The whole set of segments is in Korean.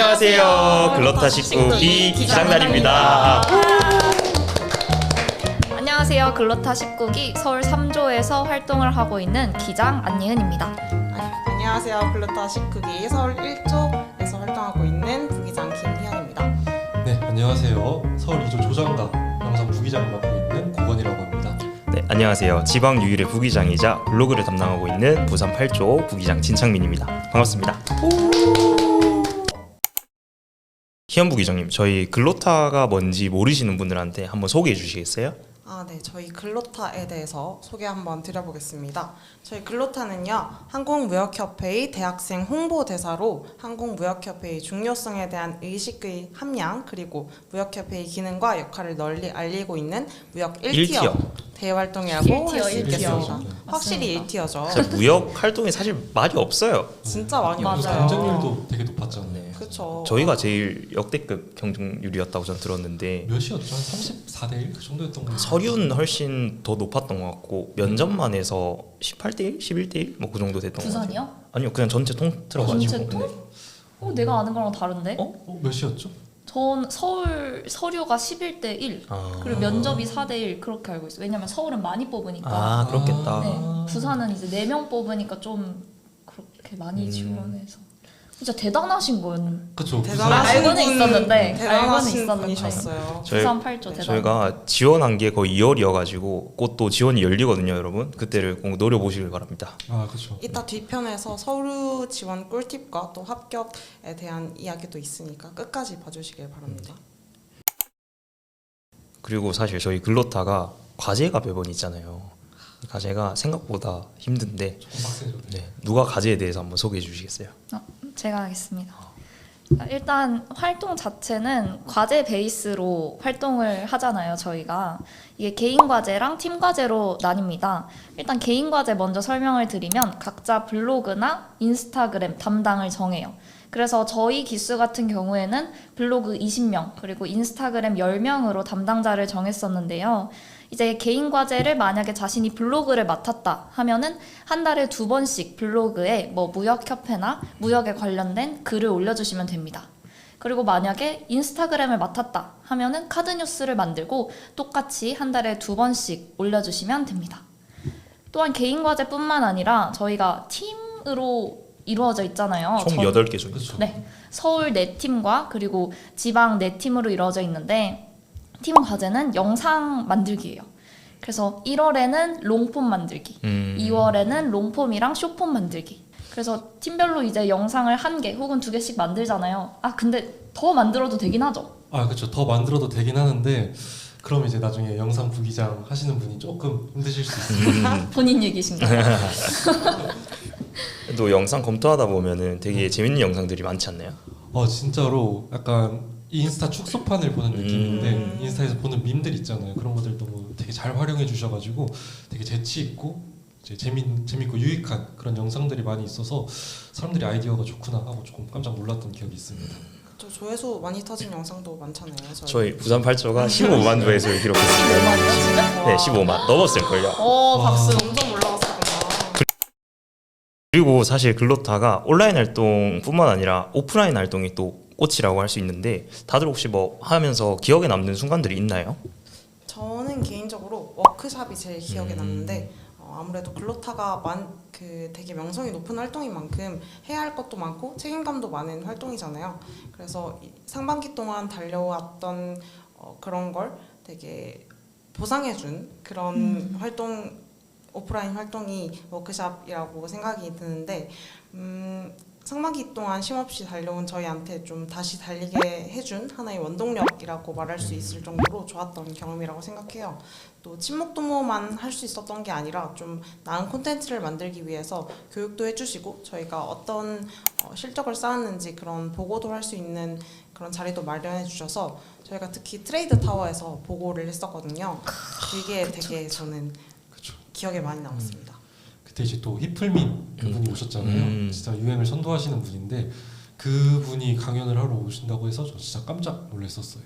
안녕하세요. 글로타 19기 기장날입니다. 안녕하세요. 글로타 19기 서울 3조에서 활동을 하고 있는 기장 안예은입니다. 아니, 안녕하세요. 글루타 19기 서울 1조에서 활동하고 있는 부기장 김희연입니다. 네, 안녕하세요. 서울 2조 조장가 영상 부기장을 맡고 있는 고건이라고 합니다. 네, 안녕하세요. 지방 유일의 부기장이자 블로그를 담당하고 있는 부산 8조 부기장 진창민입니다. 반갑습니다. 희연 부 기장님, 저희 글로타가 뭔지 모르시는 분들한테 한번 소개해 주시겠어요? 아, 네. 저희 글로타에 대해서 소개 한번 드려보겠습니다. 저희 글로타는요, 한국무역협회의 대학생 홍보대사로 한국무역협회의 중요성에 대한 의식의 함량, 그리고 무역협회의 기능과 역할을 널리 알리고 있는 무역 1티어, 일티어. 대활동이라고 할수 일티어, 있겠습니다. 확실히 맞습니다. 1티어죠. 진짜 무역 활동이 사실 많이 없어요. 진짜 많이 맞아요. 경쟁률도 되게 높았잖아요. 네. 그쵸. 저희가 제일 역대급 경쟁률이었다고 저는 들었는데 몇이었죠? 한 34대 1? 그 정도였던 것 같아요. 서류는 훨씬 더 높았던 것 같고 면접만 해서 18대 1, 11대 1, 뭐 그 정도 됐던 것 같아요. 부산이요? 아니요, 그냥 전체 통틀어 가지고. 전체 통? 네. 어, 내가 아는 거랑 다른데? 어? 어, 몇이었죠? 전 서울 서류가 11대 1 아, 그리고 면접이 4대 1 그렇게 알고 있어요. 왜냐면 서울은 많이 뽑으니까. 아 그렇겠다. 네. 부산은 이제 4명 뽑으니까 좀 그렇게 많이 음. 지원해서. 진짜 대단하신 거예요. 그쵸. 대단하신 알고는 분, 있었는데, 대단하신 있었는데. 분이셨어요. 저희- 부산 8조 대단. 저희가 지원한 게 거의 2월이어가지고 곧 또 지원이 열리거든요, 여러분. 그때를 꼭 노려보시길 바랍니다. 아, 그쵸. 이따 뒤편에서 서류 지원 꿀팁과 또 합격에 대한 이야기도 있으니까 끝까지 봐주시길 바랍니다. 그리고 사실 저희 글로타가 과제가 매번 있잖아요. 과제가 생각보다 힘든데 빡세죠. 네. 네, 누가 과제에 대해서 한번 소개해 주시겠어요? 제가 하겠습니다. 일단 활동 자체는 과제 베이스로 활동을 하잖아요, 저희가. 이게 개인 과제랑 팀 과제로 나뉩니다. 일단 개인 과제 먼저 설명을 드리면 각자 블로그나 인스타그램 담당을 정해요. 그래서 저희 기수 같은 경우에는 블로그 20명, 그리고 인스타그램 10명으로 담당자를 정했었는데요. 이제 개인 과제를 만약에 자신이 블로그를 맡았다 하면은 한 달에 두 번씩 블로그에 뭐 무역협회나 무역에 관련된 글을 올려주시면 됩니다. 그리고 만약에 인스타그램을 맡았다 하면은 카드 뉴스를 만들고 똑같이 한 달에 두 번씩 올려주시면 됩니다. 또한 개인 과제뿐만 아니라 저희가 팀으로 이루어져 있잖아요. 총 저- 8개 중에 그쵸. 네, 서울 네 팀과 그리고 지방 네 팀으로 이루어져 있는데 팀 과제는 영상 만들기예요. 그래서 1월에는 롱폼 만들기, 음, 2월에는 롱폼이랑 쇼폼 만들기. 그래서 팀별로 이제 영상을 한 개 혹은 두 개씩 만들잖아요. 아 근데 더 만들어도 되긴 하죠. 아, 그쵸. 더 만들어도 되긴 하는데 그럼 이제 나중에 영상 부기장 하시는 분이 조금 힘드실 수 있어요. 음, 본인 얘기신가요? 또 영상 검토하다 보면은 되게 재밌는 영상들이 많지 않나요? 어, 진짜로 약간 인스타 축소판을 보는 느낌인데 음. 인스타에서 보는 밈들 있잖아요. 그런 것들 너무 되게 잘 활용해 주셔가지고 되게 재치 있고 이제 재밌 재밌고 유익한 그런 영상들이 많이 있어서 사람들이 아이디어가 좋구나 하고 조금 깜짝 놀랐던 기억이 있습니다. 저 조회수 많이 터진 영상도 많잖아요. 저희. 저희 부산 8조가 15만 조회수를 기록했습니다. 15만이요? 진짜? 네, 15만 넘었을 걸요. 오 박수. 점점 올라갔었구나. 그리고 사실 글로타가 온라인 활동뿐만 아니라 오프라인 활동이 또 꽃이라고 할 수 있는데 다들 혹시 뭐 하면서 기억에 남는 순간들이 있나요? 저는 개인적으로 워크샵이 제일 기억에 음. 남는데 어, 아무래도 글로타가 만, 그 되게 명성이 높은 활동인 만큼 해야 할 것도 많고 책임감도 많은 활동이잖아요. 그래서 이 상반기 동안 달려왔던 어, 그런 걸 되게 보상해준 그런 음. 활동 오프라인 활동이 워크샵이라고 생각이 드는데 음, 상반기 동안 쉼없이 달려온 저희한테 좀 다시 달리게 해준 하나의 원동력이라고 말할 수 있을 정도로 좋았던 경험이라고 생각해요. 또 친목 도모만 할 수 있었던 게 아니라 좀 나은 콘텐츠를 만들기 위해서 교육도 해주시고 저희가 어떤 어, 실적을 쌓았는지 그런 보고도 할 수 있는 그런 자리도 마련해 주셔서 저희가 특히 트레이드 타워에서 보고를 했었거든요. 그게 되게 저는. 기억에 많이 남았습니다. 그때 이제 또 히플민 그분이 오셨잖아요. 음. 진짜 유행을 선도하시는 분인데 그분이 강연을 하러 오신다고 해서 저 진짜 깜짝 놀랐었어요.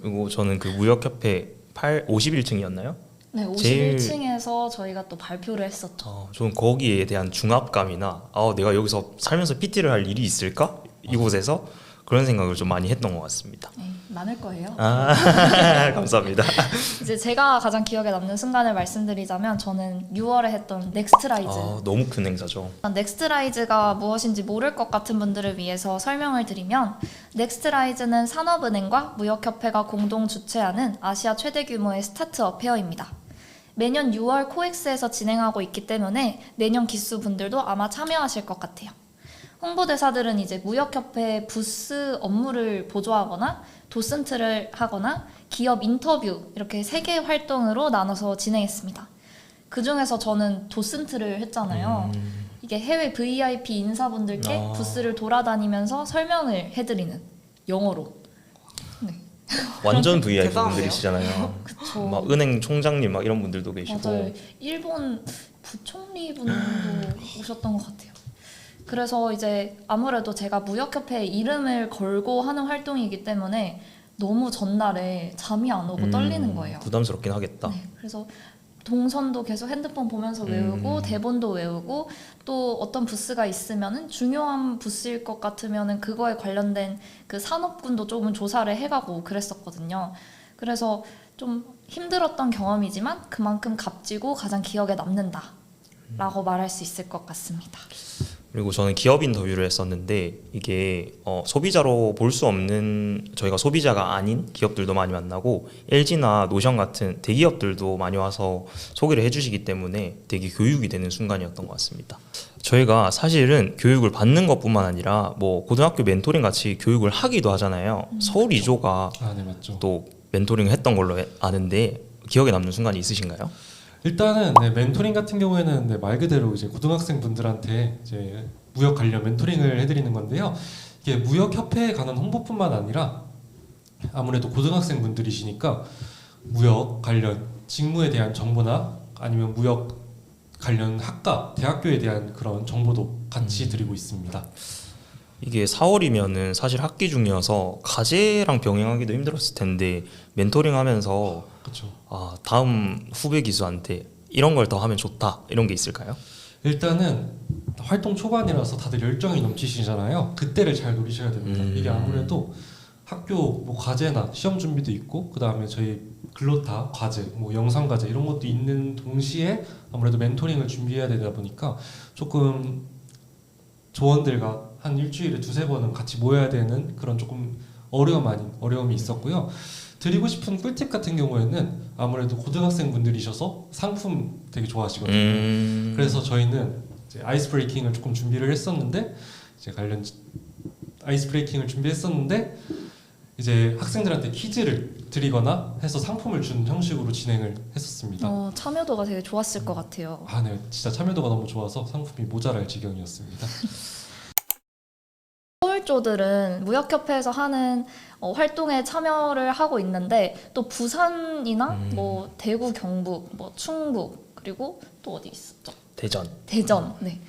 그리고 저는 그 무역협회 8 51층이었나요? 네, 제일- 51층에서 저희가 또 발표를 했었죠. 어, 저는 거기에 대한 중압감이나 아, 내가 여기서 살면서 PT를 할 일이 있을까? 이곳에서 그런 생각을 좀 많이 했던 것 같습니다. 네, 많을 거예요. 아 감사합니다. 이제 제가 가장 기억에 남는 순간을 말씀드리자면 저는 6월에 했던 넥스트라이즈. 아, 너무 큰 행사죠. 넥스트라이즈가 무엇인지 모를 것 같은 분들을 위해서 설명을 드리면 넥스트라이즈는 산업은행과 무역협회가 공동 주최하는 아시아 최대 규모의 스타트업 페어입니다. 매년 6월 코엑스에서 진행하고 있기 때문에 내년 기수 분들도 아마 참여하실 것 같아요. 홍보대사들은 이제 무역협회 부스 업무를 보조하거나 도슨트를 하거나 기업 인터뷰 이렇게 세 개 활동으로 나눠서 진행했습니다. 그 중에서 저는 도슨트를 했잖아요. 음, 이게 해외 VIP 인사분들께 아. 부스를 돌아다니면서 설명을 해드리는 영어로. 완전 VIP. 분들이시잖아요. 그쵸. 막 은행 총장님 막 이런 분들도 계시고 맞아요. 일본 부총리 분도 오셨던 것 같아요. 그래서 이제 아무래도 제가 무역협회 이름을 걸고 하는 활동이기 때문에 너무 전날에 잠이 안 오고 음, 떨리는 거예요. 부담스럽긴 하겠다. 네, 그래서 동선도 계속 핸드폰 보면서 외우고 음. 대본도 외우고 또 어떤 부스가 있으면은 중요한 부스일 것 같으면은 그거에 관련된 그 산업군도 조금 조사를 해가고 그랬었거든요. 그래서 좀 힘들었던 경험이지만 그만큼 값지고 가장 기억에 남는다라고 말할 수 있을 것 같습니다. 그리고 저는 기업 인터뷰를 했었는데 이게 어, 소비자로 볼 수 없는 저희가 소비자가 아닌 기업들도 많이 만나고 LG나 노션 같은 대기업들도 많이 와서 소개를 해주시기 때문에 되게 교육이 되는 순간이었던 것 같습니다. 저희가 사실은 교육을 받는 것뿐만 아니라 뭐 고등학교 멘토링 같이 교육을 하기도 하잖아요. 서울 이조가 아, 네. 또 멘토링을 했던 걸로 아는데 기억에 남는 순간이 있으신가요? 일단은 네, 멘토링 같은 경우에는 네, 말 그대로 이제 고등학생 분들한테 이제 무역 관련 멘토링을 해드리는 건데요. 이게 무역 협회에 관한 홍보뿐만 아니라 아무래도 고등학생 분들이시니까 무역 관련 직무에 대한 정보나 아니면 무역 관련 학과, 대학교에 대한 그런 정보도 같이 드리고 있습니다. 이게 4월이면은 사실 학기 중이어서 과제랑 병행하기도 힘들었을 텐데 멘토링 하면서 그렇죠. 아, 다음 후배 기수한테 이런 걸 더 하면 좋다 이런 게 있을까요? 일단은 활동 초반이라서 다들 열정이 넘치시잖아요. 그때를 잘 노리셔야 됩니다. 음. 이게 아무래도 학교 뭐 과제나 시험 준비도 있고 그 다음에 저희 글로타 과제, 뭐 영상 과제 이런 것도 있는 동시에 아무래도 멘토링을 준비해야 되다 보니까 조금 조원들과 한 일주일에 두세 번은 같이 모여야 되는 그런 조금 어려움 아닌 어려움이 있었고요. 드리고 싶은 꿀팁 같은 경우에는 아무래도 고등학생 분들이셔서 상품 되게 좋아하시거든요. 음, 그래서 저희는 이제 아이스 브레이킹을 조금 준비를 했었는데 이제 관련 아이스 브레이킹을 준비했었는데 이제 학생들한테 퀴즈를 드리거나 해서 상품을 준 형식으로 진행을 했었습니다. 어, 참여도가 되게 좋았을 것 같아요. 아, 네, 진짜 참여도가 너무 좋아서 상품이 모자랄 지경이었습니다. 서울조들은 무역협회에서 하는 어, 활동에 참여를 하고 있는데 또 부산이나 음. 뭐 대구, 경북, 뭐 충북 그리고 또 어디 있었죠? 대전 대전. 네.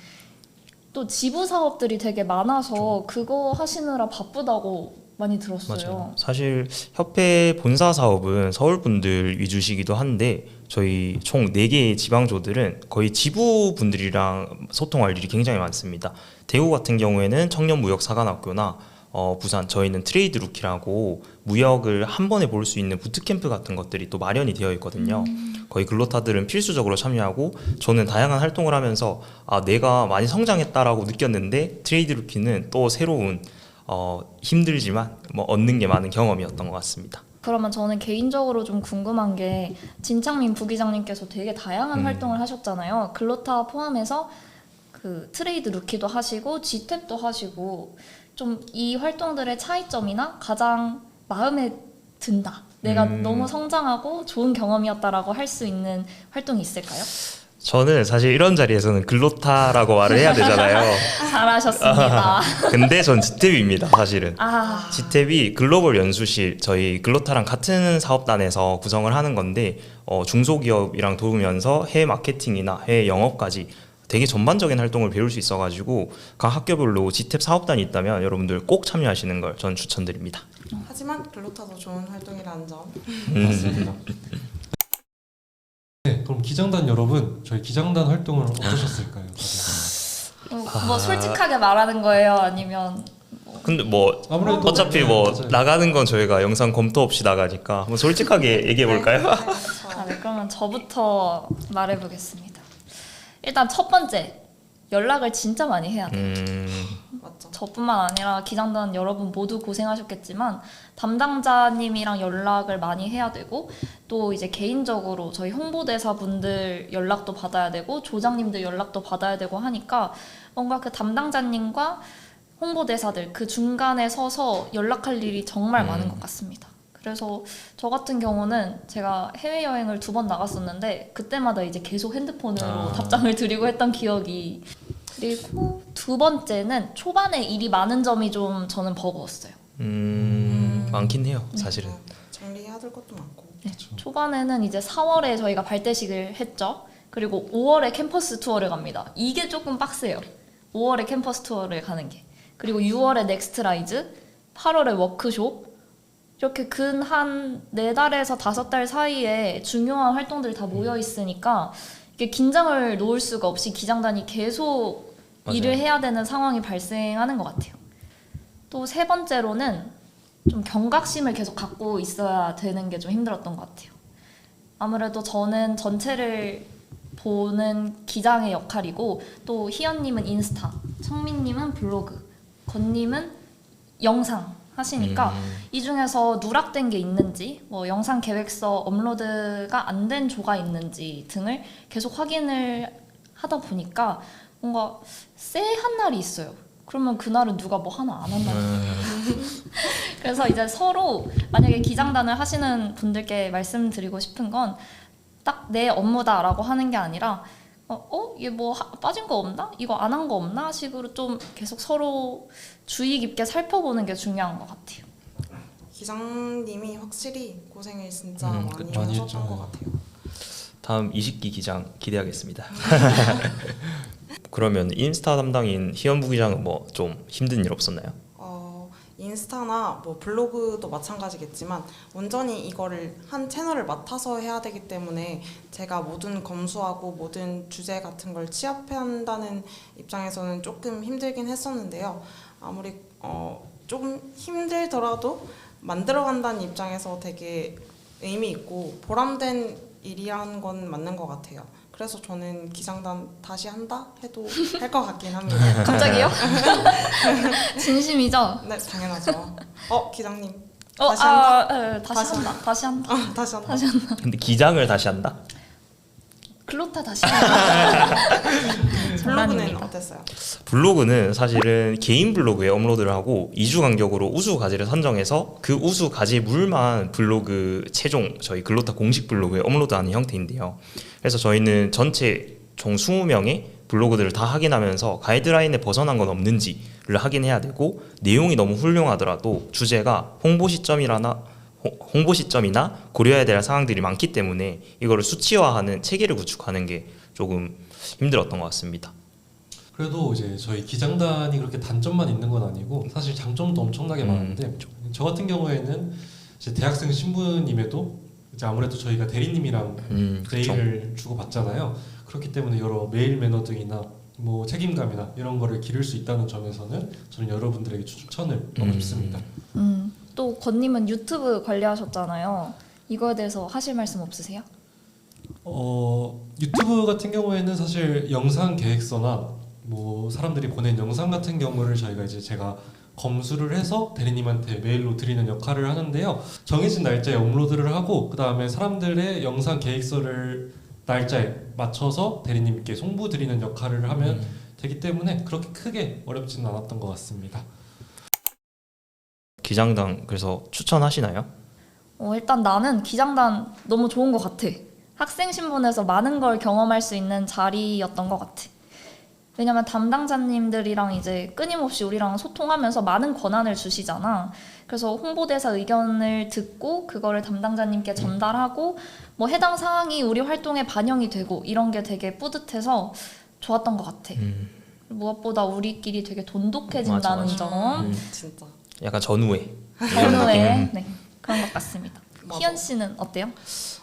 또 지부 사업들이 되게 많아서 그거 하시느라 바쁘다고 많이 들었어요. 맞아요. 사실 협회 본사 사업은 서울 분들 위주시기도 한데 저희 총 4개의 지방조들은 거의 지부 분들이랑 소통할 일이 굉장히 많습니다. 대구 같은 경우에는 청년 무역 사관학교나 어, 부산 저희는 트레이드 루키라고 무역을 한 번에 볼 수 있는 부트캠프 같은 것들이 또 마련이 되어 있거든요. 거의 글로타들은 필수적으로 참여하고 저는 다양한 활동을 하면서 아 내가 많이 성장했다라고 느꼈는데 트레이드 루키는 또 새로운 어, 힘들지만 뭐 얻는 게 많은 경험이었던 것 같습니다. 그러면 저는 개인적으로 좀 궁금한 게 진창민 부기장님께서 되게 다양한 음. 활동을 하셨잖아요. 글로타 포함해서 그 트레이드 루키도 하시고 G탭도 하시고 좀 이 활동들의 차이점이나 가장 마음에 든다. 내가 음. 너무 성장하고 좋은 경험이었다라고 할 수 있는 활동이 있을까요? 저는 사실 이런 자리에서는 글로타라고 말을 해야 되잖아요. 잘하셨습니다. 근데 전 지탭입니다, 사실은. 아, 지탭이 글로벌 연수실 저희 글로타랑 같은 사업단에서 구성을 하는 건데 어, 중소기업이랑 도우면서 해외 마케팅이나 해외 영업까지 되게 전반적인 활동을 배울 수 있어가지고 각 학교별로 지탭 사업단이 있다면 여러분들 꼭 참여하시는 걸 전 추천드립니다. 하지만 글로타도 좋은 활동이라는 점 맞습니다. 네, 그럼 기장단 여러분, 저희 기장단 활동을 어떠셨을까요? 어, 뭐 솔직하게 말하는 거예요? 아니면 근데 뭐 아무래도 어차피 네, 뭐 맞아요. 나가는 건 저희가 영상 검토 없이 나가니까 한번 솔직하게 얘기해 볼까요? 네, 아, 네, 그러면 저부터 말해보겠습니다. 일단 첫 번째 연락을 진짜 많이 해야 돼요. 음, 맞죠. 저뿐만 아니라 기장단 여러분 모두 고생하셨겠지만 담당자님이랑 연락을 많이 해야 되고 또 이제 개인적으로 저희 홍보대사 분들 연락도 받아야 되고 조장님들 연락도 받아야 되고 하니까 뭔가 그 담당자님과 홍보대사들 그 중간에 서서 연락할 일이 정말 많은 음. 것 같습니다. 그래서 저 같은 경우는 제가 해외 여행을 두 번 나갔었는데 그때마다 이제 계속 핸드폰으로 아. 답장을 드리고 했던 기억이 그리고 두 번째는 초반에 일이 많은 점이 좀 저는 버거웠어요. 음, 많긴 해요, 사실은. 네, 정리해야 될 것도 많고. 네, 초반에는 이제 4월에 저희가 발대식을 했죠. 그리고 5월에 캠퍼스 투어를 갑니다. 이게 조금 빡세요. 5월에 캠퍼스 투어를 가는 게. 그리고 6월에 넥스트 라이즈, 8월에 워크숍. 이렇게 근 한 네 달에서 다섯 달 사이에 중요한 활동들이 다 모여 있으니까 이게 긴장을 놓을 수가 없이 기장단이 계속 맞아요. 일을 해야 되는 상황이 발생하는 것 같아요. 또 세 번째로는 좀 경각심을 계속 갖고 있어야 되는 게 좀 힘들었던 것 같아요. 아무래도 저는 전체를 보는 기장의 역할이고 또 희연님은 인스타, 청민님은 블로그, 건님은 영상 하시니까 음, 이 중에서 누락된 게 있는지, 뭐 영상 계획서 업로드가 안 된 조가 있는지 등을 계속 확인을 하다 보니까 뭔가 쎄한 날이 있어요. 그러면 그날은 누가 뭐 하나 안 한다. 음, 그래서 이제 서로 만약에 기장단을 하시는 분들께 말씀드리고 싶은 건 딱 내 업무다라고 하는 게 아니라 어, 어? 얘 뭐 빠진 거 없나? 이거 안 한 거 없나? 식으로 좀 계속 서로 주의 깊게 살펴보는 게 중요한 것 같아요. 기장님이 확실히 고생을 진짜 음, 많이. 많이 하셨던 했죠. 것 같아요. 다음 이식기 기장 기대하겠습니다. 그러면 인스타 담당인 희연 부 기장은 뭐 좀 힘든 일 없었나요? 어, 인스타나 뭐 블로그도 마찬가지겠지만 온전히 이거를 한 채널을 맡아서 해야 되기 때문에 제가 모든 검수하고 모든 주제 같은 걸 취합해야 한다는 입장에서는 조금 힘들긴 했었는데요. 아무리 어, 조금 힘들더라도 만들어 간다는 입장에서 되게 의미 있고 보람된 일이라는 건 맞는 것 같아요. 그래서 저는 기장단 다시 한다 해도 할 것 같긴 합니다. 갑자기요? 진심이죠? 네, 당연하죠. 어, 기장님. 어, 다시 한다. 아, 예, 다시, 다시 한다. 다시 한다. 아, 다시 한다. 다시 한다. 근데 기장을 다시 한다? 글로타 다시. 블로그는. 어땠어요? 블로그는 사실은 개인 블로그에 업로드를 하고 2주 간격으로 우수 과제를 선정해서 그 우수 과제 물만 블로그 최종 저희 글로타 공식 블로그에 업로드하는 형태인데요. 그래서 저희는 전체 총 20명의 블로그들을 다 확인하면서 가이드라인에 벗어난 건 없는지를 확인해야 되고 내용이 너무 훌륭하더라도 주제가 홍보 시점이라나 홍- 홍보 시점이나 고려해야 될 사항들이 많기 때문에 이거를 수치화하는 체계를 구축하는 게 조금 힘들었던 것 같습니다. 그래도 이제 저희 기장단이 그렇게 단점만 있는 건 아니고 사실 장점도 엄청나게 음, 많은데 저 같은 경우에는 이제 대학생 신분임에도 이제 아무래도 저희가 대리님이랑 음. 메일을 주고 받잖아요. 그렇기 때문에 여러 메일 매너 등이나 뭐 책임감이나 이런 거를 기를 수 있다는 점에서는 저는 여러분들에게 추천을 하고 음. 싶습니다. 음, 또 건님은 유튜브 관리하셨잖아요. 이거에 대해서 하실 말씀 없으세요? 어, 유튜브 같은 경우에는 사실 영상 계획서나 뭐 사람들이 보낸 영상 같은 경우를 저희가 이제 제가 검수를 해서 대리님한테 메일로 드리는 역할을 하는데요. 정해진 날짜에 업로드를 하고 그 다음에 사람들의 영상 계획서를 날짜에 맞춰서 대리님께 송부 드리는 역할을 하면 음. 되기 때문에 그렇게 크게 어렵지는 않았던 것 같습니다. 기장당 그래서 추천하시나요? 어, 일단 나는 기장단 너무 좋은 것 같아. 학생 신분에서 많은 걸 경험할 수 있는 자리였던 것 같아. 왜냐면 담당자님들이랑 이제 끊임없이 우리랑 소통하면서 많은 권한을 주시잖아. 그래서 홍보대사 의견을 듣고 그거를 담당자님께 전달하고 뭐 해당 사항이 우리 활동에 반영이 되고 이런 게 되게 뿌듯해서 좋았던 것 같아. 음, 무엇보다 우리끼리 되게 돈독해진다는 맞아, 맞아. 점. 음. 진짜. 약간 전후회. 전후에 네, 그런 것 같습니다. 맞아. 희연 씨는 어때요?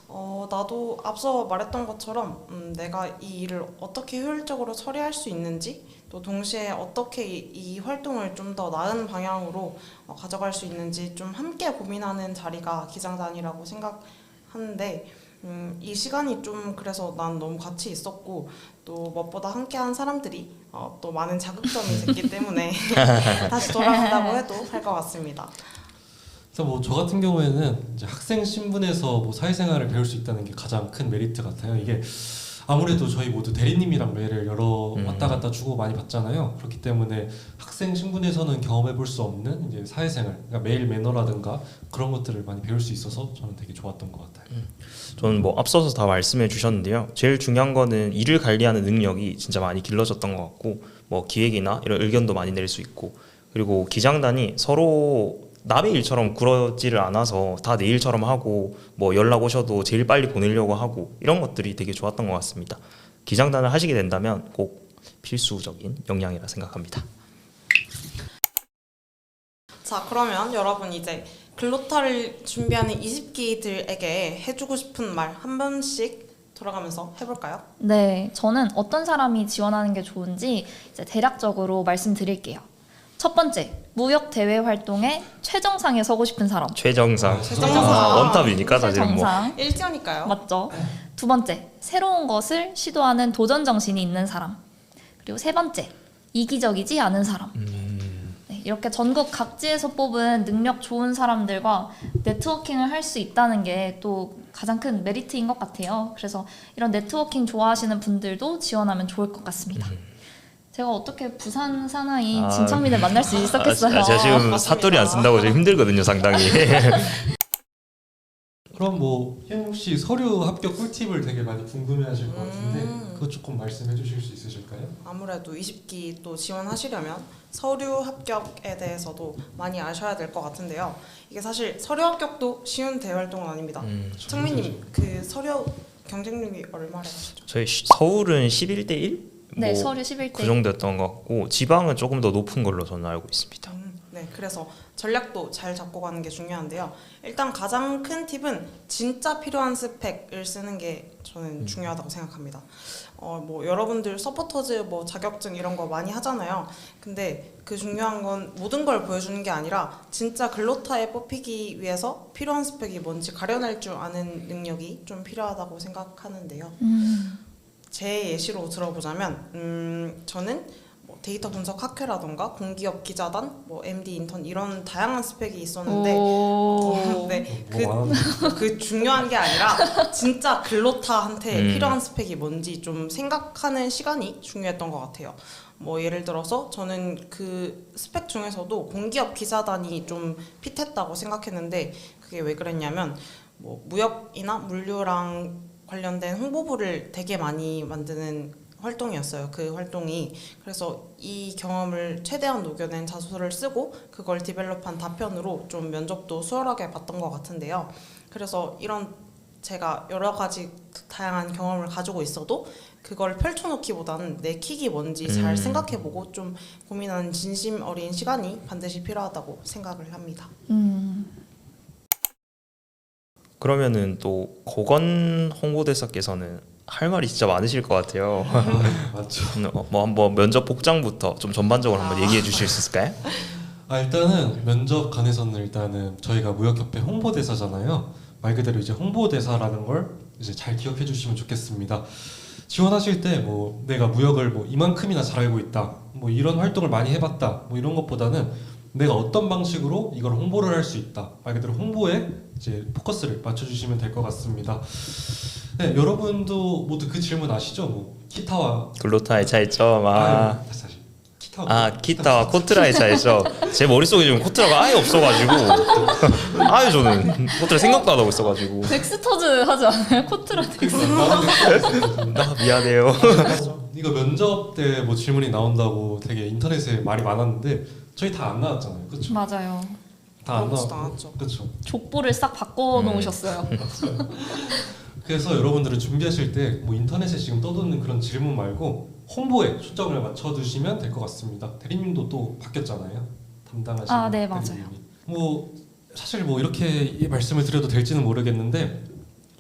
어, 나도 앞서 말했던 것처럼 음, 내가 이 일을 어떻게 효율적으로 처리할 수 있는지 또또 동시에 어떻게 이, 이 활동을 좀 더 나은 방향으로 어, 가져갈 수 있는지 좀 함께 고민하는 자리가 기장단이라고 생각하는데 음, 이 시간이 좀 그래서 난 너무 같이 있었고 또 무엇보다 함께한 사람들이 어, 또 많은 자극점이 됐기 때문에 다시 돌아간다고 해도 할 것 같습니다. 그래서 뭐 저 같은 경우에는 이제 학생 신분에서 뭐 사회생활을 배울 수 있다는 게 가장 큰 메리트 같아요. 이게 아무래도 저희 모두 대리님이랑 매를 여러 음. 왔다 갔다 주고 많이 받잖아요. 그렇기 때문에 학생 신분에서는 경험해 볼 수 없는 이제 사회생활, 그러니까 메일 매너라든가 그런 것들을 많이 배울 수 있어서 저는 되게 좋았던 것 같아요. 저는 뭐 앞서서 다 말씀해 주셨는데요. 제일 중요한 거는 일을 관리하는 능력이 진짜 많이 길러졌던 것 같고 뭐 기획이나 이런 의견도 많이 낼 수 있고 그리고 기장단이 서로 남의 일처럼 굴어지를 않아서 다 내 일처럼 하고 뭐 연락 오셔도 제일 빨리 보내려고 하고 이런 것들이 되게 좋았던 것 같습니다. 기장단을 하시게 된다면 꼭 필수적인 역량이라 생각합니다. 자, 그러면 여러분 이제 글로타를 준비하는 20기들에게 해주고 싶은 말 한 번씩 돌아가면서 해볼까요? 네, 저는 어떤 사람이 지원하는 게 좋은지 이제 대략적으로 말씀드릴게요. 첫 번째, 무역 대외 활동에 최정상에 서고 싶은 사람. 최정상 최정상. 아, 원탑이니까 사실은 뭐 최정상. 일지어니까요. 맞죠? 두 번째, 새로운 것을 시도하는 도전 정신이 있는 사람. 그리고 세 번째, 이기적이지 않은 사람. 네, 이렇게 전국 각지에서 뽑은 능력 좋은 사람들과 네트워킹을 할 수 있다는 게 또 가장 큰 메리트인 것 같아요. 그래서 이런 네트워킹 좋아하시는 분들도 지원하면 좋을 것 같습니다. 제가 어떻게 부산 사나이 아. 진창민을 만날 수 있었겠어요. 아, 제가 지금 맞습니다. 사투리 안 쓴다고 좀 힘들거든요, 상당히. 그럼 뭐 희영 혹시 서류 합격 꿀팁을 되게 많이 궁금해하실 것 같은데 음. 그거 조금 말씀해 주실 수 있으실까요? 아무래도 20기 또 지원하시려면 서류 합격에 대해서도 많이 아셔야 될 것 같은데요. 이게 사실 서류 합격도 쉬운 대외 활동은 아닙니다. 음, 창민님 그 서류 경쟁률이 얼마나 되시죠? 저희 시- 서울은 11대 1? 네, 뭐 서류 11대. 그 정도였던 것 같고 지방은 조금 더 높은 걸로 저는 알고 있습니다. 음, 네, 그래서 전략도 잘 잡고 가는 게 중요한데요. 일단 가장 큰 팁은 진짜 필요한 스펙을 쓰는 게 저는 음. 중요하다고 생각합니다. 어, 뭐 여러분들 서포터즈 뭐 자격증 이런 거 많이 하잖아요. 근데 그 중요한 건 모든 걸 보여주는 게 아니라 진짜 글로타에 뽑히기 위해서 필요한 스펙이 뭔지 가려낼 줄 아는 능력이 좀 필요하다고 생각하는데요. 음, 제 예시로 들어보자면 음, 저는 뭐 데이터 분석 학회라던가 공기업 기자단, 뭐 MD 인턴 이런 다양한 스펙이 있었는데 오. 어, 네, 그, 뭐 많은 그 중요한 게 아니라 진짜 글로타한테 음. 필요한 스펙이 뭔지 좀 생각하는 시간이 중요했던 것 같아요. 뭐 예를 들어서 저는 그 스펙 중에서도 공기업 기자단이 좀 핏했다고 생각했는데 그게 왜 그랬냐면 뭐 무역이나 물류랑 관련된 홍보부를 되게 많이 만드는 활동이었어요. 그 활동이 그래서 이 경험을 최대한 녹여낸 자소서를 쓰고 그걸 디벨롭한 답변으로 좀 면접도 수월하게 봤던 것 같은데요. 그래서 이런 제가 여러 가지 다양한 경험을 가지고 있어도 그걸 펼쳐놓기보다는 내 킥이 뭔지 잘 음. 생각해보고 좀 고민하는 진심 어린 시간이 반드시 필요하다고 생각을 합니다. 음. 그러면은 또 고건 홍보대사께서는 할 말이 진짜 많으실 것 같아요. 맞죠. 음, 어, 뭐 한번 면접 복장부터 좀 전반적으로 한번 아. 얘기해 주실 수 있을까요? 아 일단은 면접 관에서는 일단은 저희가 무역협회 홍보대사잖아요. 말 그대로 이제 홍보대사라는 걸 이제 잘 기억해 주시면 좋겠습니다. 지원하실 때 뭐 내가 무역을 뭐 이만큼이나 잘 알고 있다, 뭐 이런 활동을 많이 해봤다, 뭐 이런 것보다는 내가 어떤 방식으로 이걸 홍보를 할 수 있다. 말 그대로 홍보에 이제 포커스를 맞춰주시면 될 것 같습니다. 네, 여러분도 모두 그 질문 아시죠? 뭐 기타와 글로타의 차이점. 아, 다시 다시 기타와 아 기타와 코트라의 차이점. 제 머릿속에 지금 코트라가 아예 없어가지고 아예 저는 코트라 생각도 안 하고 있어가지고 덱스터즈 하지 않아요? 코트라 덱스. 나 미안해요. 이거 면접 때 뭐 질문이 나온다고 되게 인터넷에 말이 많았는데 저희 다 안 나왔잖아요. 그렇죠? 맞아요. 다안 나오지도 나왔고. 않았죠. 그렇죠. 족보를 싹 바꿔 음. 놓으셨어요. 그래서 여러분들은 준비하실 때 뭐 인터넷에 지금 떠도는 그런 질문 말고 홍보에 초점을 맞춰 두시면 될 것 같습니다. 대리님도 또 바뀌었잖아요. 담당하시는 아, 네, 맞아요. 대리님이. 뭐 사실 뭐 이렇게 이 말씀을 드려도 될지는 모르겠는데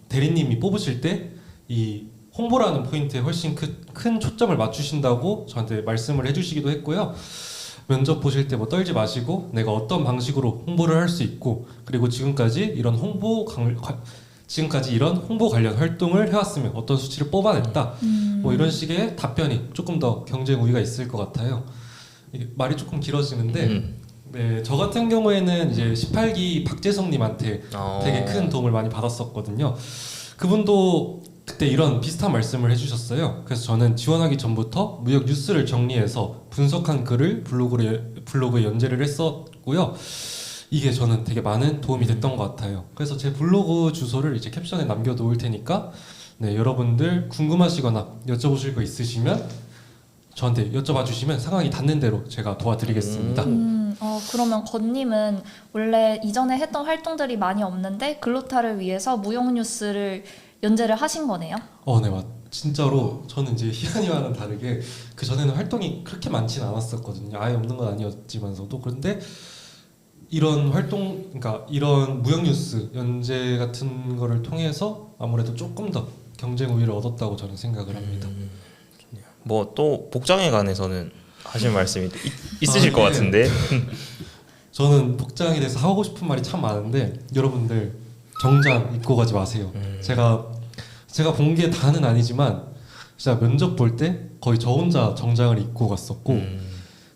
대리님이 뽑으실 때 이 홍보라는 포인트에 훨씬 큰, 큰 초점을 맞추신다고 저한테 말씀을 해주시기도 했고요. 면접 보실 때 뭐 떨지 마시고 내가 어떤 방식으로 홍보를 할 수 있고 그리고 지금까지 이런 홍보 강, 관- 지금까지 이런 홍보 관련 활동을 해왔으면 어떤 수치를 뽑아냈다 음. 뭐 이런 식의 답변이 조금 더 경쟁 우위가 있을 것 같아요. 이게 말이 조금 길어지는데 음. 네, 저 같은 경우에는 이제 18기 박재성님한테 어. 되게 큰 도움을 많이 받았었거든요. 그분도 그때 이런 비슷한 말씀을 해주셨어요. 그래서 저는 지원하기 전부터 무역 뉴스를 정리해서 분석한 글을 블로그에 블로그에 연재를 했었고요. 이게 저는 되게 많은 도움이 됐던 것 같아요. 그래서 제 블로그 주소를 이제 캡션에 남겨놓을 테니까 네, 여러분들 궁금하시거나 여쭤보실 거 있으시면 저한테 여쭤봐 주시면 상황이 닿는 대로 제가 도와드리겠습니다. 음, 어, 그러면 건님은 원래 이전에 했던 활동들이 많이 없는데 글로타를 위해서 무용 뉴스를 연재를 하신 거네요. 어, 네, 맞. 진짜로 저는 이제 희한이와는 다르게 그 전에는 활동이 그렇게 많지는 않았었거든요. 아예 없는 건 아니었지만서도 그런데 이런 활동, 그러니까 이런 무역 뉴스 연재 같은 거를 통해서 아무래도 조금 더 경쟁 우위를 얻었다고 저는 생각을 합니다. 뭐 또 복장에 관해서는 하실 말씀이 또 있, 있으실 아, 것 네. 같은데 저는 복장에 대해서 하고 싶은 말이 참 많은데 여러분들 정장 입고 가지 마세요. 음. 제가 제가 본 게 다는 아니지만 진짜 면접 볼 때 거의 저 혼자 정장을 입고 갔었고 음.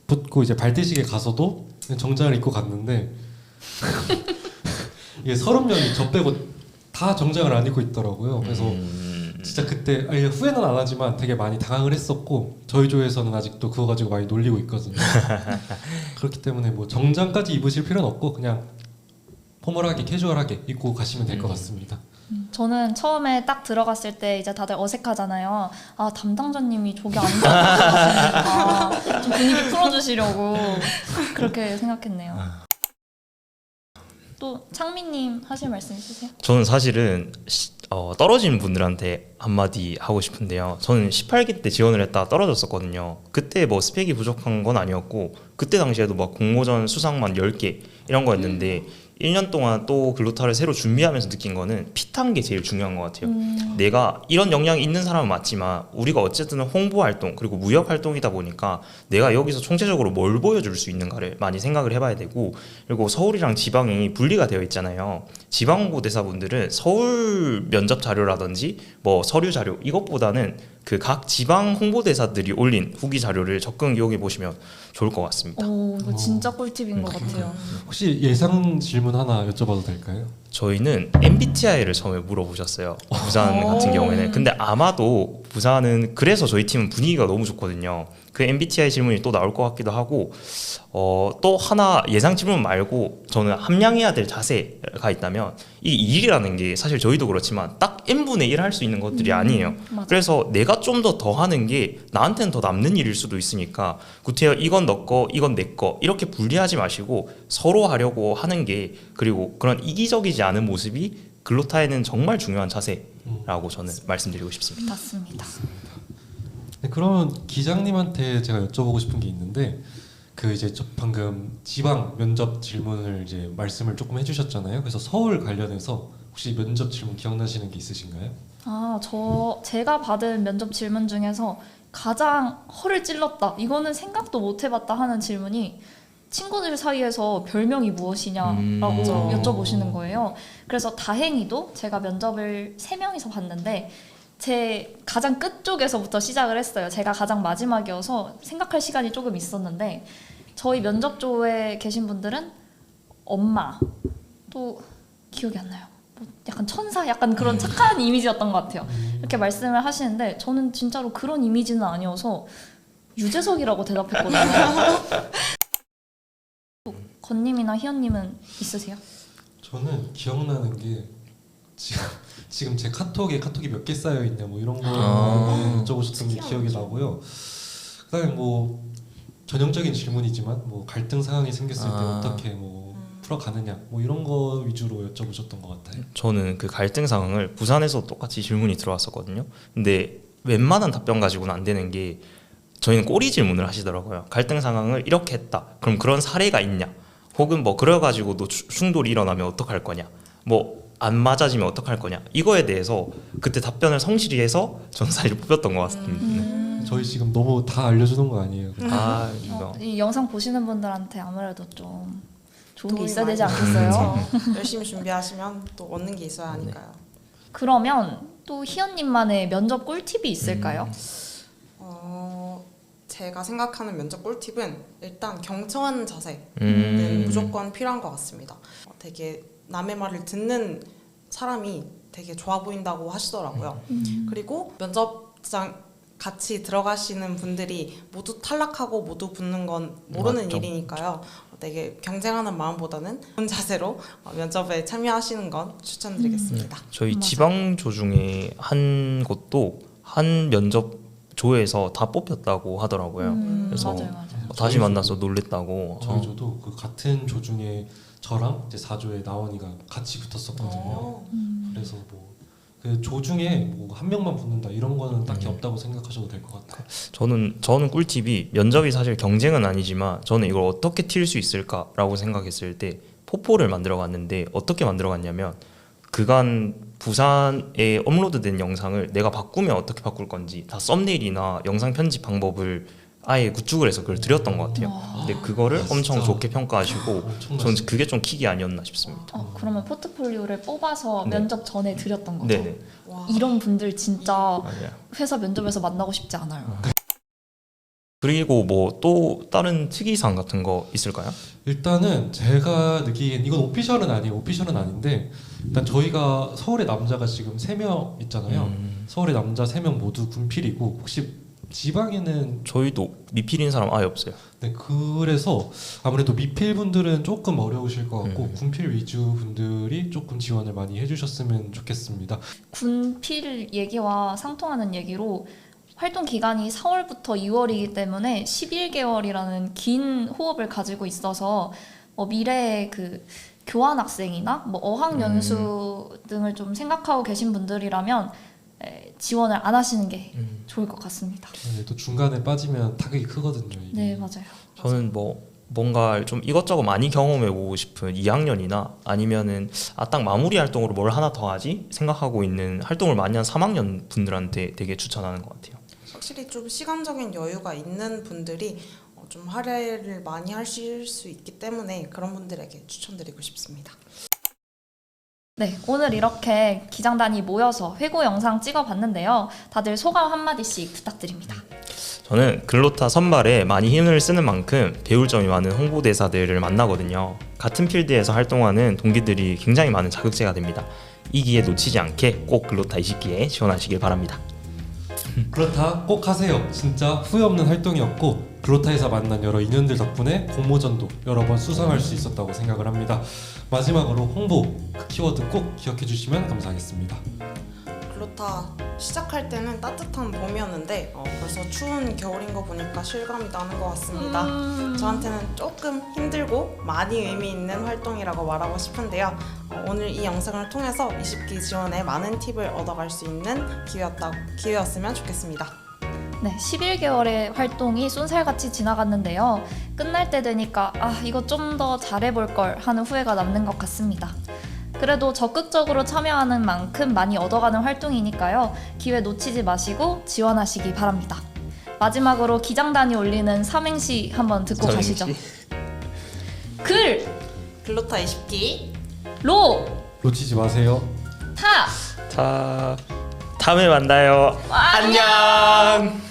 붙고 이제 발대식에 가서도 정장을 입고 갔는데 이게 서른 명이 저 빼고 다 정장을 안 입고 있더라고요. 그래서 음. 진짜 그때 아니, 후회는 안 하지만 되게 많이 당황을 했었고 저희 조에서는 아직도 그거 가지고 많이 놀리고 있거든요. 그렇기 때문에 뭐 정장까지 입으실 필요는 없고 그냥 포멀하게 캐주얼하게 입고 가시면 될것 음. 같습니다. 저는 처음에 딱 들어갔을 때 이제 다들 어색하잖아요. 아 담당자님이 저기 앉아 좀 분위기 풀어주시려고 그렇게 생각했네요. 또 창민님 하실 말씀 있으세요? 저는 사실은 시- 어, 떨어진 분들한테 한마디 하고 싶은데요. 저는 18기 때 지원을 했다 떨어졌었거든요. 그때 뭐 스펙이 부족한 건 아니었고 그때 당시에도 막 공모전 수상만 10개 이런 거였는데 1년 동안 또 글로타를 새로 준비하면서 느낀 거는 핏한 게 제일 중요한 것 같아요. 음, 내가 이런 역량이 있는 사람은 맞지만 우리가 어쨌든 홍보 활동 그리고 무역 활동이다 보니까 내가 여기서 총체적으로 뭘 보여줄 수 있는가를 많이 생각을 해봐야 되고 그리고 서울이랑 지방이 분리가 되어 있잖아요. 지방 홍보 대사분들은 서울 면접 자료라든지 뭐 서류 자료 이것보다는 그 각 지방 홍보대사들이 올린 후기 자료를 적극 이용해 보시면 좋을 것 같습니다. 오 이거 어. 진짜 꿀팁인 것 같아요. 혹시 예상 질문 하나 여쭤봐도 될까요? 저희는 MBTI를 처음에 물어보셨어요. 부산 오. 같은 경우에는. 근데 아마도 부산은 그래서 저희 팀은 분위기가 너무 좋거든요. 그 MBTI 질문이 또 나올 것 같기도 하고 어, 또 하나 예상 질문 말고 저는 함량해야 될 자세가 있다면 이 일이라는 게 사실 저희도 그렇지만 딱 n분의 1 할 수 있는 것들이 아니에요. 맞아. 그래서 내가 좀 더 더 하는 게 나한테는 더 남는 일일 수도 있으니까 구태여 이건 너 거, 이건 내 거 이렇게 분리하지 마시고 서로 하려고 하는 게 그리고 그런 이기적이지 않은 모습이 글로타에는 정말 중요한 자세라고 저는 말씀드리고 싶습니다. 맞습니다. 네, 그러면 기장님한테 제가 여쭤보고 싶은 게 있는데 그 이제 저 방금 지방 면접 질문을 이제 말씀을 조금 해주셨잖아요. 그래서 서울 관련해서 혹시 면접 질문 기억나시는 게 있으신가요? 아, 저 제가 받은 면접 질문 중에서 가장 허를 찔렀다. 이거는 생각도 못 해봤다 하는 질문이 친구들 사이에서 별명이 무엇이냐라고 음. 여쭤보시는 거예요. 그래서 다행히도 제가 면접을 세 명이서 봤는데 제 가장 끝 쪽에서부터 시작을 했어요. 제가 가장 마지막이어서 생각할 시간이 조금 있었는데 저희 면접조에 계신 분들은 엄마 또 기억이 안 나요. 뭐 약간 천사 약간 그런 착한 이미지였던 것 같아요. 이렇게 말씀을 하시는데 저는 진짜로 그런 이미지는 아니어서 유재석이라고 대답했거든요. 또 건님이나 희연님은 있으세요? 저는 기억나는 게 지금 지금 제 카톡에 카톡이 몇 개 쌓여 있냐 뭐 이런 거 아. 여쭤보셨던 게 기억이. 나고요. 그다음에 뭐 전형적인 질문이지만 뭐 갈등 상황이 생겼을 때 아. 어떻게 뭐 풀어가느냐 뭐 이런 거 위주로 여쭤보셨던 것 같아요. 저는 그 갈등 상황을 부산에서 똑같이 질문이 들어왔었거든요. 근데 웬만한 답변 가지고는 안 되는 게 저희는 꼬리 질문을 하시더라고요. 갈등 상황을 이렇게 했다. 그럼 그런 사례가 있냐? 혹은 뭐 그래 가지고 너 충돌이 일어나면 어떡할 거냐? 뭐 안 맞아지면 어떡할 거냐 이거에 대해서 그때 답변을 성실히 해서 저는 사실 뽑혔던 것 같습니다. 음. 저희 지금 너무 다 알려주는 거 아니에요? 아 이거 어, 이 영상 보시는 분들한테 아무래도 좀 좋은 게 있어야 되지 않겠어요? 열심히 준비하시면 또 얻는 게 있어야 하니까요. 그러면 또 희연님만의 면접 꿀팁이 있을까요? 어, 제가 생각하는 면접 꿀팁은 일단 경청하는 자세는 음. 무조건 필요한 것 같습니다. 어, 되게 남의 말을 듣는 사람이 되게 좋아 보인다고 하시더라고요. 그리고 면접장 같이 들어가시는 분들이 모두 탈락하고 모두 붙는 건 모르는 맞죠. 일이니까요. 어, 되게 경쟁하는 마음보다는 좋은 자세로 어, 면접에 참여하시는 건 추천드리겠습니다. 저희 맞아요. 지방조 중에 한 곳도 한 면접 조에서 다 뽑혔다고 하더라고요. 음, 그래서 맞아요, 맞아요. 다시 저희 만나서 놀랬다고. 저희 어. 조도 그 같은 조 중에 저랑 이제 4조의 나원이가 같이 붙었었거든요. 어, 그래서 뭐 그 조 중에 뭐 한 명만 붙는다 이런 거는 딱히 음. 없다고 생각하셔도 될 것 같아요. 저는 저는 꿀팁이 면접이 사실 경쟁은 아니지만 저는 이걸 어떻게 튈 수 있을까라고 생각했을 때 포포를 만들어 갔는데 어떻게 만들어 갔냐면 그간 부산에 업로드된 영상을 내가 바꾸면 어떻게 바꿀 건지 다 썸네일이나 영상 편집 방법을 아예 구축을 해서 그걸 드렸던 것 같아요. 와. 근데 그거를 아, 엄청 진짜. 좋게 평가하시고. 저는 그게 좀 킥이 아니었나 싶습니다. 어, 그러면 포트폴리오를 뽑아서 네. 면접 전에 드렸던 거죠? 네네 와. 이런 분들 진짜 맞아요. 회사 면접에서 만나고 싶지 않아요. 그리고 뭐 또 다른 특이사항 같은 거 있을까요? 일단은 제가 느끼기엔 이건 오피셜은 아니에요. 오피셜은 아닌데 일단 저희가 서울의 남자가 지금 3명 있잖아요. 음, 서울의 남자 3명 모두 군필이고 혹시 지방에는 저희도 미필인 사람 아예 없어요. 네, 그래서 아무래도 미필 분들은 조금 어려우실 것 같고 음. 군필 위주 분들이 조금 지원을 많이 해주셨으면 좋겠습니다. 군필 얘기와 상통하는 얘기로 활동 기간이 4월부터 2월이기 때문에 11개월이라는 긴 호흡을 가지고 있어서 뭐 미래의 그 교환 학생이나 뭐 어학 연수 등을 좀 생각하고 계신 분들이라면 에, 지원을 안 하시는 게 음. 좋을 것 같습니다. 네, 또 중간에 빠지면 타격이 크거든요. 이게. 네, 맞아요. 저는 뭐 뭔가 좀 이것저것 많이 경험해 보고 싶은 2학년이나 아니면은 아 딱 마무리 활동으로 뭘 하나 더 하지 생각하고 있는 활동을 많이 한 3학년 분들한테 되게 추천하는 것 같아요. 확실히 좀 시간적인 여유가 있는 분들이 어, 좀 할애를 많이 하실 수 있기 때문에 그런 분들에게 추천드리고 싶습니다. 네, 오늘 이렇게 기장단이 모여서 회고 영상 찍어봤는데요. 다들 소감 한마디씩 부탁드립니다. 저는 글로타 선발에 많이 힘을 쓰는 만큼 배울 점이 많은 홍보대사들을 만나거든요. 같은 필드에서 활동하는 동기들이 굉장히 많은 자극제가 됩니다. 이 기회 놓치지 않게 꼭 글로타 20기에 지원하시길 바랍니다. 그렇다 꼭 하세요. 진짜 후회 없는 활동이었고 글로타에서 만난 여러 인연들 덕분에 공모전도 여러 번 수상할 수 있었다고 생각을 합니다. 마지막으로 홍보 그 키워드 꼭 기억해 주시면 감사하겠습니다. 글로타 시작할 때는 따뜻한 봄이었는데 어, 벌써 추운 겨울인 거 보니까 실감이 나는 것 같습니다. 음. 저한테는 조금 힘들고 많이 의미 있는 활동이라고 말하고 싶은데요. 어, 오늘 이 영상을 통해서 20기 지원에 많은 팁을 얻어갈 수 있는 기회였다, 기회였으면 좋겠습니다. 네, 11개월의 활동이 쏜살같이 지나갔는데요. 끝날 때 되니까 아, 이거 좀 더 잘해볼 걸 하는 후회가 남는 것 같습니다. 그래도 적극적으로 참여하는 만큼 많이 얻어가는 활동이니까요. 기회 놓치지 마시고 지원하시기 바랍니다. 마지막으로 기장단이 올리는 삼행시 한번 듣고 가시죠. 글, 글로타 20기 로, 놓치지 마세요. 타. 다 다음에 만나요. 안녕.